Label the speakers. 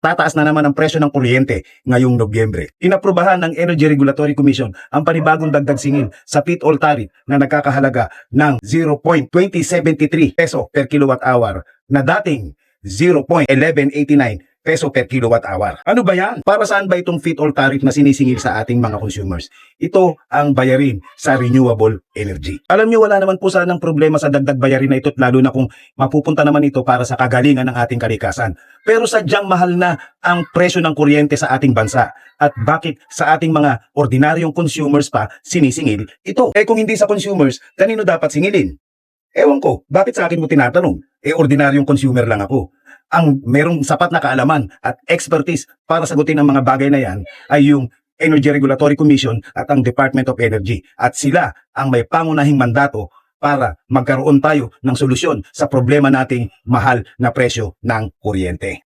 Speaker 1: tataas na naman ang presyo ng kuryente ngayong Nobyembre. Inaprubahan ng Energy Regulatory Commission ang panibagong dagdag singil sa pit all tariff na nagkakahalaga ng 0.2073 peso per kilowatt hour na dating 0.1189 peso per kilowatt hour. Ano ba yan? Para saan ba itong fit all tariff na sinisingil sa ating mga consumers? Ito ang bayarin sa renewable energy. Alam niyo wala naman po sanang problema sa dagdag bayarin na ito lalo na kung mapupunta naman ito para sa kagalingan ng ating kalikasan. Pero sadyang mahal na ang presyo ng kuryente sa ating bansa. At bakit sa ating mga ordinaryong consumers pa sinisingil ito? Eh kung hindi sa consumers, kanino dapat singilin? Ewan ko, bakit sa akin mo tinatanong? Eh ordinaryong consumer lang ako ang merong sapat na kaalaman at expertise para sagutin ang mga bagay na yan ay yung Energy Regulatory Commission at ang Department of Energy. At sila ang may pangunahing mandato para magkaroon tayo ng solusyon sa problema nating mahal na presyo ng kuryente.